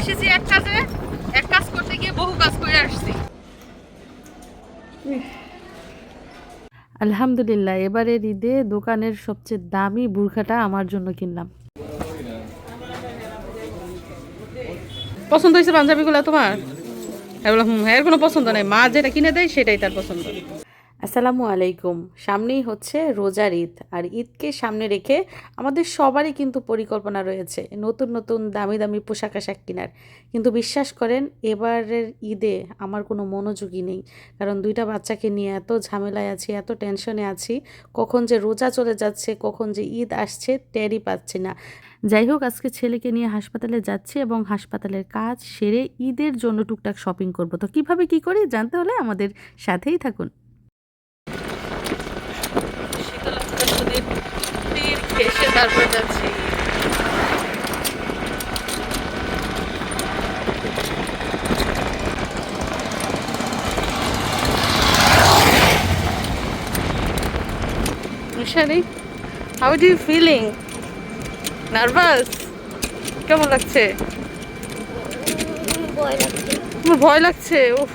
এসেছি এক কাজে এক কাজ করতে গিয়ে বহু কাজ করে আসছি। আলহামদুলিল্লাহ এবারের ঈদে দোকানের সবচেয়ে দামি বুর্খাটা আমার জন্য কিনলাম। পছন্দ হয়েছে পাঞ্জাবিগুলো তোমার? আমি বললাম, এর কোনো পছন্দ নেই। মা যেটা কিনে দেয় সেটাই তার পছন্দ। আসসালামু আলাইকুম। সামনেই হচ্ছে রোজার ঈদ আর ঈদকে সামনে রেখে আমাদের সবারই কিন্তু পরিকল্পনা রয়েছে নতুন নতুন দামি দামি পোশাক আশাক কেনার। কিন্তু বিশ্বাস করেন, এবারের ঈদে আমার কোনো মনোযোগই নেই। কারণ দুইটা বাচ্চাকে নিয়ে এত ঝামেলায় আছি, এত টেনশনে আছি, কখন যে রোজা চলে যাচ্ছে, কখন যে ঈদ আসছে, টেরই পাচ্ছি না। যাই হোক, আজকে ছেলেকে নিয়ে হাসপাতালে যাচ্ছি এবং হাসপাতালের কাজ সেরে ঈদের জন্য টুকটাক শপিং করব। তো কীভাবে কি করি জানতে হলে আমাদের সাথেই থাকুন। তারপর যাচ্ছি। মিশারি how do you feeling nervous কেমন লাগছে? ভয় লাগছে। উফ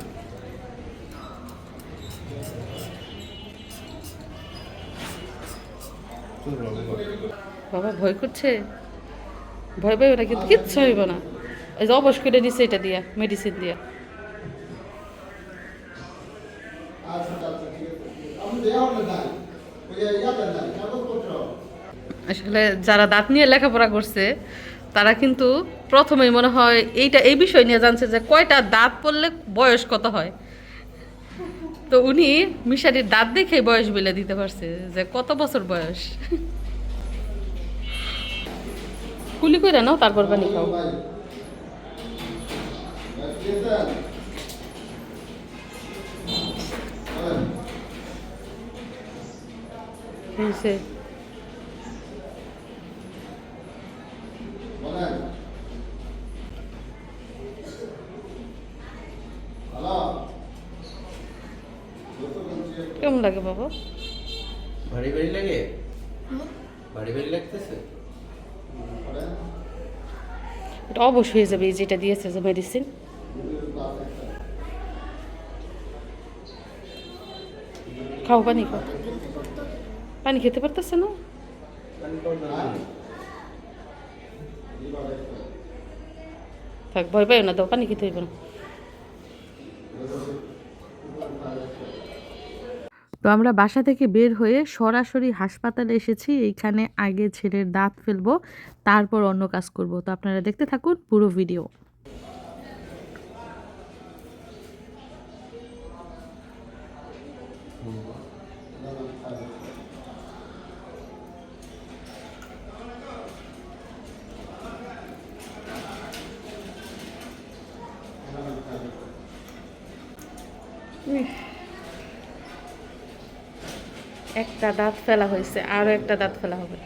বাবা, ভয় করছে? ভয় পাইবে না কিন্তু কিচ্ছু হইব না। এই যে অবশ করে দিছে এটা দিয়া মেডিসিন দিয়া। আসলে যারা দাঁত নিয়ে লেখাপড়া করছে, তারা কিন্তু প্রথমেই মনে হয় এইটা, এই বিষয় নিয়ে জানছে যে কয়টা দাঁত পড়লে বয়স কত হয়। তো উনি মিশারির দাঁত দেখেই বয়স বলে দিতে পারছে যে কত বছর বয়স। কুলি করে নাও তারপর পানি খাও। হয়েছে। কেমন লাগে বাবা? ভারী ভারী লাগে? ভারী ভারী লাগতেছে? এটা অবশ্যই হয়ে যাবে যেটা দিয়েছে যে মেডিসিন খাও পানি খাও পানি খেতে পারতেছে না থাক ভয় পাই না দাও পানি খেতে হইব না তো আমরা বাসা থেকে বের হয়ে সরাসরি হাসপাতালে এসেছি। এইখানে আগে ছেলের দাঁত ফেলব, তারপর অন্য কাজ করব। তো আপনারা দেখতে থাকুন পুরো ভিডিও। একটা দাঁত ফেলা হয়েছে আরও একটা দাঁত ফেলা হবে।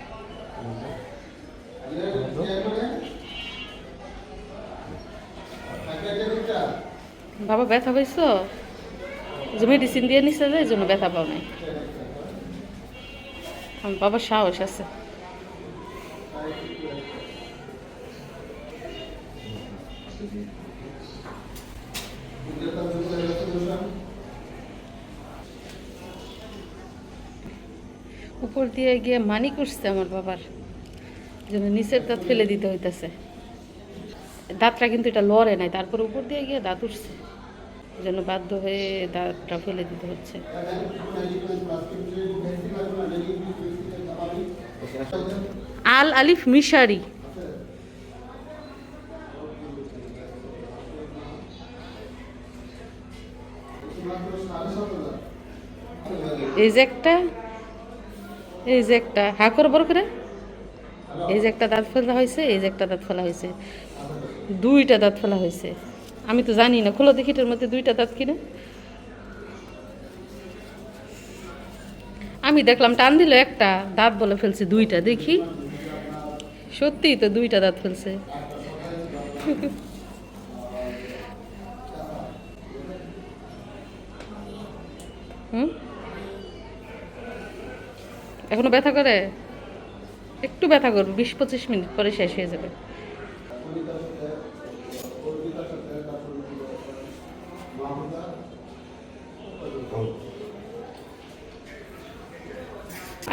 বাবা ব্যথা পাইছ? যে মেডিসিন দিয়ে নিচ্ছে যে, এই জন্য ব্যথা পাও নাই। বাবার সাহস আছে। উপর দিয়ে গিয়ে মানি করছে আমার বাবার। যেন নিচের দাঁত ফেলে দিতে হইতেছে। দাঁতটা কিন্তু এটা লড়ে নাই, তারপর উপর দিয়ে গিয়ে দাঁত উঠছে। যেন বাধ্য হয়ে দাঁতটা ফেলে দিতে হচ্ছে। আল আলিফ মিশারি। এই যে একটা এই যে একটা হা করে বড় করে। এই যে একটা দাঁত ফেলা হয়েছে, এই যে একটা দাঁত ফেলা হয়েছে। দুইটা দাঁত ফেলা হয়েছে। আমি তো জানি না, খোলো দেখি এটার মধ্যে দুইটা দাঁত কিনা। আমি দেখলাম টান দিল একটা, দাঁত বলে ফেলছে দুইটা, দেখি। সত্যিই তো দুইটা দাঁত ফেলছে। হুম? এখনও ব্যথা করে? একটু ব্যথা করবে বিশ পঁচিশ মিনিট পরে শেষ হয়ে যাবে।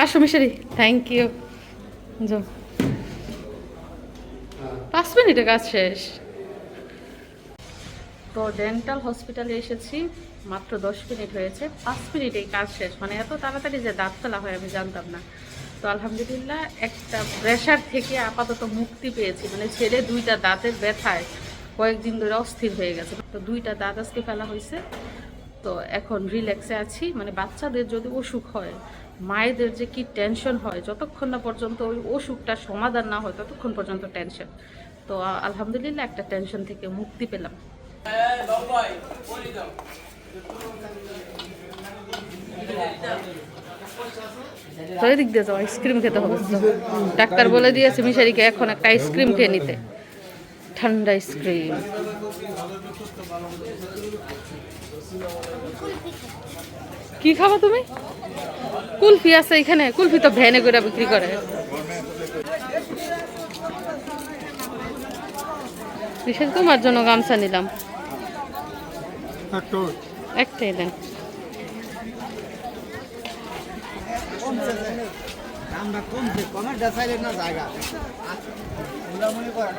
আসো মিশারি থ্যাংক ইউ পাঁচ মিনিটে কাজ শেষ। তো ডেন্টাল হসপিটালে এসেছি। মাত্র দশ মিনিট হয়েছে, পাঁচ মিনিটেই কাজ শেষ। মানে এত তাড়াতাড়ি যে দাঁত ফেলা হয় আমি জানতাম না। তো আলহামদুলিল্লাহ একটা প্রেশার থেকে আপাতত মুক্তি পেয়েছি। মানে ছেলে দুইটা দাঁতের ব্যথায় কয়েকদিন ধরে অস্থির হয়ে গেছে। তো দুইটা দাঁত আজকে ফেলা হয়েছে। তো এখন রিল্যাক্সে আছি। মানে বাচ্চাদের যদি অসুখ হয়, মায়েদের যে কি টেনশন হয়, যতক্ষণ না পর্যন্ত ওই অসুখটার সমাধান না হয়, ততক্ষণ পর্যন্ত টেনশন তো আলহামদুলিল্লাহ একটা টেনশন থেকে মুক্তি পেলাম। তো এদিক দিয়ে যাও আইসক্রিম খেতে হবে। ডাক্তার বলে দিয়েছে মিশারিকে, এখন একটা আইসক্রিম খেয়ে নিতে। ঠান্ডা আইসক্রিম কি খাব তুমি? কুলফি আছে এখানে। কুলফি তো ভ্যানে করে বিক্রি করে। বিশেষ তোমার জন্য গামছা নিলাম। একটাই দেন।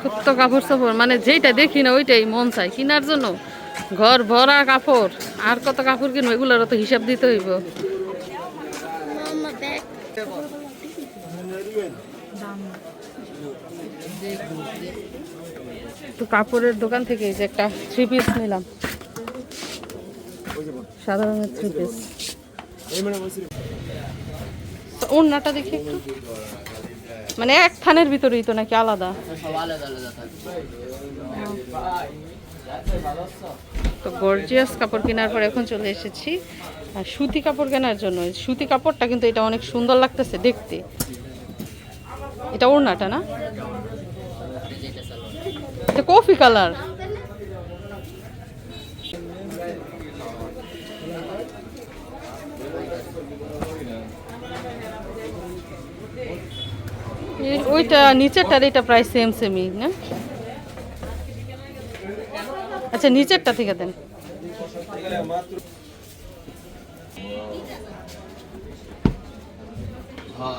কত কাপড় সাপড় মানে যেইটা দেখি না, ওইটাই মন চাই কেনার জন্য ঘর ভরা কাপড়, আর কত কাপড় কিনবো, এগুলোরও তো হিসাব দিতে হইব। তো কাপড়ের দোকান থেকে যে একটা থ্রি পিস নিলাম। সাদা রঙের থ্রি পিস ওড়নাটা দেখি একটু। মানে এক থানের ভিতরেই তো নাকি আলাদা। তো গর্জিয়াস কাপড় কেনার পর এখন চলে এসেছি। আর সুতি কাপড় কেনার জন্য। সুতি কাপড়টা কিন্তু এটা অনেক সুন্দর লাগতেছে দেখতে। এটা ওড়নাটা না? এটা কফি কালার ওইটা নিচেরটার এটা প্রায় সেম সেমই না? আচ্ছা নিচেরটা থেকে দেন। হ্যাঁ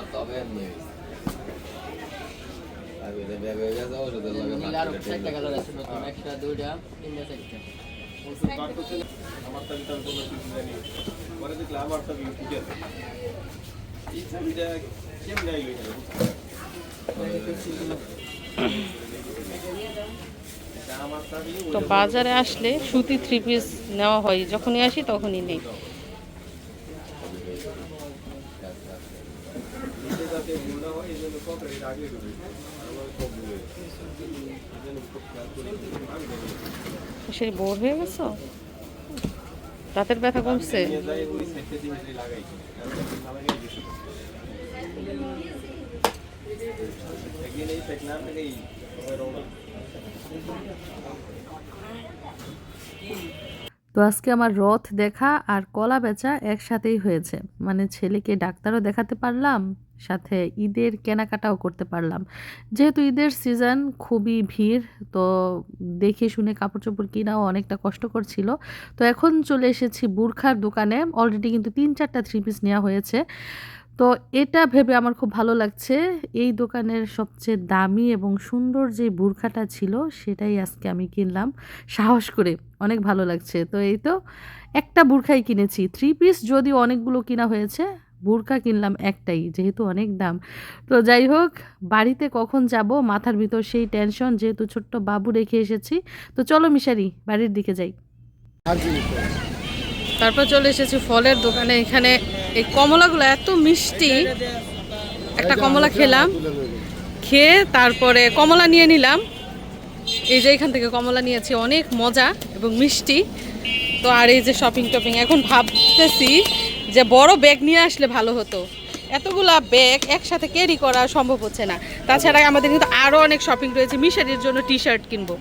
তো বাজারে আসলে সুতি থ্রি পিস নেওয়া হয়, যখনই আসি তখনই নেই নিচে যাতে ভুল না হয় এই জন্য কপারেট আগে ঢুকে আর আমার খুব ভুল হয়ে গেছে। এই জন্য খুব খেয়াল করে আগে ঢুকে। সে বোর হয়ে গেছো রাতের ব্যথা কমছে তো আজকে আমার রথ দেখা আর কলা বেচা একসাথেই হয়েছে। মানে ছেলেকে ডাক্তারও দেখাতে পারলাম, সাথে ঈদের কেনাকাটাও করতে পারলাম। যেহেতু ঈদের সিজন খুবই ভিড়, তো দেখে শুনে কাপড় চোপড় কিনাও অনেকটা কষ্টকর ছিল। তো এখন চলে এসেছি বুরখার দোকানে অলরেডি কিন্তু তিন চারটা থ্রি পিস নেওয়া হয়েছে। তো এটা ভেবে আমার খুব ভালো লাগছে। এই দোকানের সবচেয়ে দামি এবং সুন্দর যে বুরখাটা ছিল, সেটাই আজকে আমি কিনলাম। সাহস করে, অনেক ভালো লাগছে। তো এই তো, একটা বুরখাই কিনেছি। থ্রি পিস যদি অনেকগুলো কিনা হয়েছে বোরকা কিনলাম একটাই, যেহেতু অনেক দাম। তো যাই হোক, বাড়িতে কখন যাব মাথার ভিতর সেই টেনশন যেহেতু ছোট্ট বাবু রেখে এসেছি। তো চলো মিশারি, বাড়ির দিকে যাই। তারপর চলে এসেছি ফলের দোকানে। এখানে এই কমলাগুলো এত মিষ্টি। একটা কমলা খেলাম। খেয়ে তারপরে কমলা নিয়ে নিলাম। এই যে এখান থেকে কমলা নিয়েছি, অনেক মজা এবং মিষ্টি। তো আর এই যে শপিং টপিং, এখন ভাবতেছি যে বড় ব্যাগ নিয়ে আসলে ভালো হতো। এতগুলা ব্যাগ একসাথে ক্যারি করা সম্ভব হচ্ছে না। তাছাড়া আমাদের কিন্তু আরও অনেক শপিং রয়েছে। মিশারির জন্য টি শার্ট কিনবো।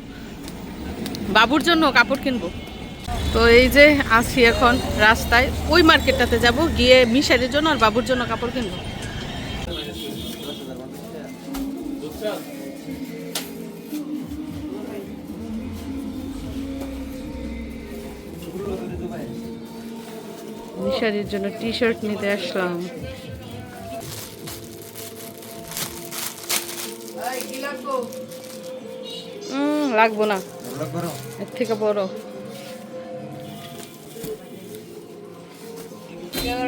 বাবুর জন্য কাপড় কিনবো। তো এই যে আছি এখন রাস্তায় ওই মার্কেটটাতে যাব গিয়ে মিশারির জন্য আর বাবুর জন্য কাপড় কিনবো। মিশারির জন্য টি শার্ট নিতে আসলাম। লাগবো না। এর থেকে বড়।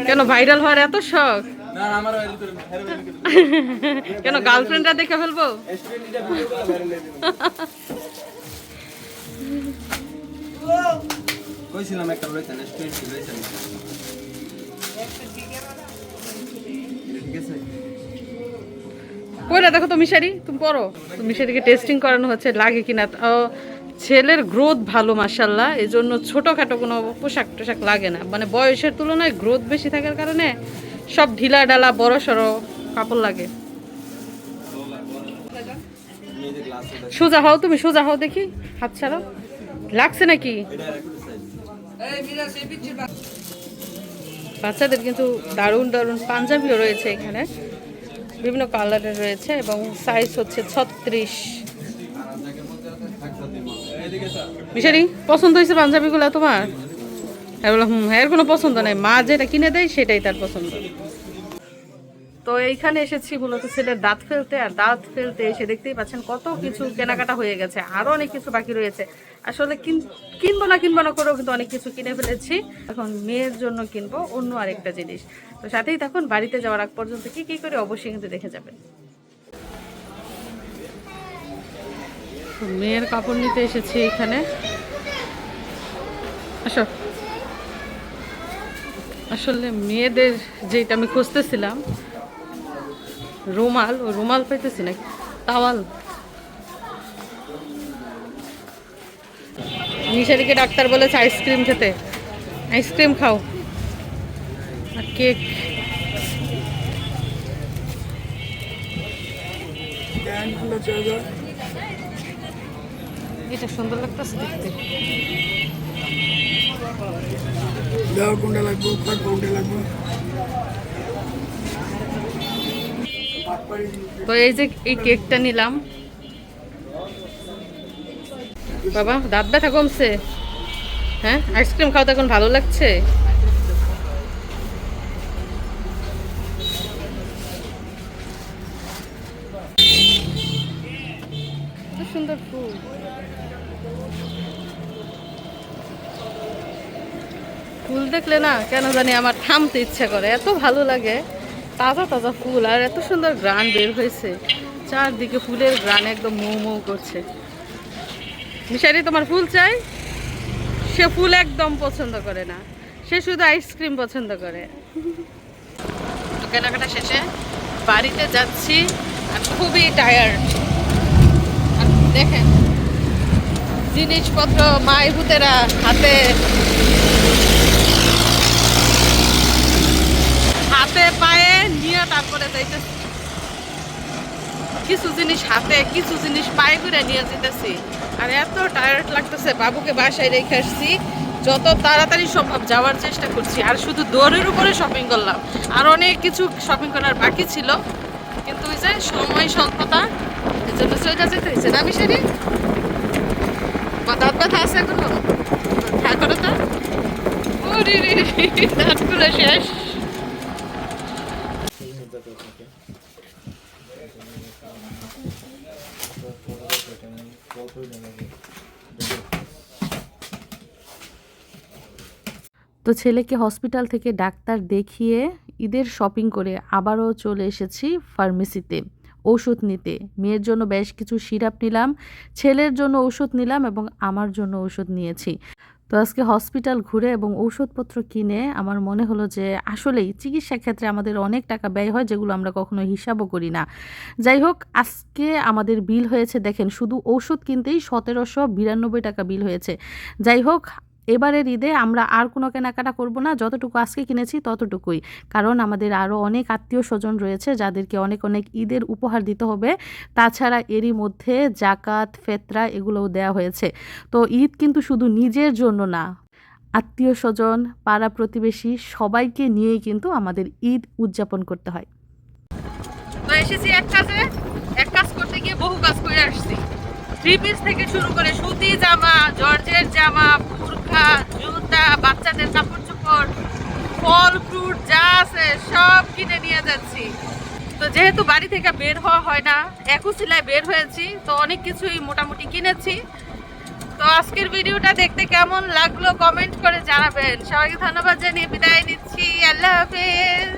কেন ভাইরাল হওয়ার এত শখ? কেন গার্লফ্রেন্ডরা দেখে ফেলব? কইছিলাম একটা লইতেন স্টুডেন্ট লইতেন ঠিক আছে দেখো তো মিশারি তুমি পড়ো। মিশারিকে টেস্টিং করানো হচ্ছে লাগে কিনা? ও, ছেলের গ্রোথ ভালো মাসাল্লাহ এই জন্য ছোটোখাটো কোনো পোশাক টোশাক লাগে না। মানে বয়সের তুলনায় গ্রোথ বেশি থাকার কারণে সব ঢিলা ডালা বড় সড়ো কাপড় লাগে। সোজা হও তুমি, সোজা হও দেখি, হাত ছাড়াও। লাগছে নাকি? বাচ্চাদের কিন্তু দারুণ দারুণ পাঞ্জাবিও রয়েছে এখানে। বিভিন্ন কালারের রয়েছে এবং সাইজ হচ্ছে ছত্রিশ। মিশারি পছন্দ হয়েছে পাঞ্জাবিগুলো তোমার? বললাম, হুম, এর কোনো পছন্দ নেই। মা যেটা কিনে দেয়, সেটাই তার পছন্দ। তো এইখানে এসেছি মূলত ছেলের দাঁত ফেলতে, আর দাঁত ফেলতে এসে দেখতেই পাচ্ছেন কত কিছু কেনাকাটা হয়ে গেছে আরও অনেক কিছু বাকি রয়েছে। আসলে কিন- কিনবো না কিনবো না করেও কিন্তু অনেক কিছু কিনে ফেলেছি। এখন মেয়ের জন্য কিনবো অন্য আরেকটা জিনিস। তো সাথেই তখন বাড়িতে যাওয়ার আগ পর্যন্ত কি কি করে অবশ্যই কিন্তু দেখে যাবেন তো মেয়ের কাপড় নিতে এসেছি এখানে। আসো। আসলে মেয়েদের যেটা আমি খুঁজতেছিলাম, রুমাল, ও রুমাল পাইতেছি না তাওয়াল। নিশারিকে ডাক্তার বলেছে আইসক্রিম খেতে। আইসক্রিম খাও। আর কেক। এটা সুন্দর লাগতেছে দেখতে। কোনটা লাগবে কোনটা লাগবে? তো এই যে এই কেকটা নিলাম। বাবা দাঁত ব্যথা কমছে? হ্যাঁ আইসক্রিম খাওয়া তো এখন ভালো লাগছে? দেখলে না কেন জানি আমার থামতে ইচ্ছা করে। এত ভালো লাগে। তাজা তাজা ফুল আর এত সুন্দর গ্রান বের হয়েছে। চারদিকে ফুলের গ্রান একদম মৌ মৌ করছে। মিশারি তোমার ফুল চাই? সে ফুল একদম পছন্দ করে না। সে শুধু আইসক্রিম পছন্দ করে। কেনাকাটা শেষে বাড়িতে যাচ্ছি। আর খুবই টায়ার্ড দেখেন, জিনিসপত্র মাই ভূতেরা হাতে হাতে পায়ে তারপরে যাইতেছি। কিছু জিনিস হাতে, কিছু জিনিস পায়ে করে নিয়ে যেতেছি আর এত টায়ার্ড লাগতেছে, বাবুকে বাসায় রেখে আসছি। যত তাড়াতাড়ি সম্ভব যাওয়ার চেষ্টা করছি। আর শুধু দৌড়ের উপরে শপিং করলাম। আর অনেক কিছু শপিং করার বাকি ছিল। কিন্তু ওই যে সময় স্বল্পতা এই জন্য চলে যেতে হয়েছে। না মিশারি দাঁত ব্যথা আছে এখনও? হ্যাঁ করো তো। রে শেষ। তো ছেলেকে হসপিটাল থেকে ডাক্তার দেখিয়ে ঈদের শপিং করে আবারও চলে এসেছি ফার্মেসিতে। ওষুধ নিতে। মেয়ের জন্য বেশ কিছু সিরাপ নিলাম, ছেলের জন্য ওষুধ নিলাম এবং আমার জন্য ওষুধ নিয়েছি। তো আজকে হসপিটাল ঘুরে এবং ঔষধপত্র কিনে আমার মনে হলো যে আসলেই চিকিৎসা ক্ষেত্রে আমাদের অনেক টাকা ব্যয় হয় যেগুলো আমরা কখনো হিসাবও করি না। যাই হোক, আজকে আমাদের বিল হয়েছে, দেখেন শুধু ওষুধ কিনতেই সতেরোশো বিরানব্বই টাকা বিল হয়েছে। যাই হোক এবারের ঈদে আমরা আর কোনো কেনাকাটা করব না, যতটুকু আজকে কিনেছি ততটুকুই। কারণ আমাদের আরও অনেক আত্মীয় স্বজন রয়েছে যাদেরকে অনেক অনেক ঈদের উপহার দিতে হবে। তাছাড়া এরই মধ্যে জাকাত, ফেতরা এগুলোও দেওয়া হয়েছে। তো ঈদ কিন্তু শুধু নিজের জন্য না, আত্মীয় স্বজন, পাড়া প্রতিবেশী সবাইকে নিয়েই কিন্তু আমাদের ঈদ উদযাপন করতে হয়। এসেছি এক কাজে, এক কাজ করতে গিয়ে বহু কাজ করে আসছি। থ্রি পিস থেকে শুরু করে সুতি জামা, জর্জের জামা, বুরখা, জুতা, বাচ্চাদের কাপড় চোপড়, ফল, ফ্রুট, যা আছে, সব কিনে নিয়ে যাচ্ছি। তো যেহেতু বাড়ি থেকে বের হওয়া হয় না একুশিলায় বের হয়েছি, তো অনেক কিছুই মোটামুটি কিনেছি। তো আজকের ভিডিওটা দেখতে কেমন লাগল কমেন্ট করে জানাবেন। সবাইকে ধন্যবাদ জানিয়ে বিদায় নিচ্ছি। আল্লাহ হাফেজ।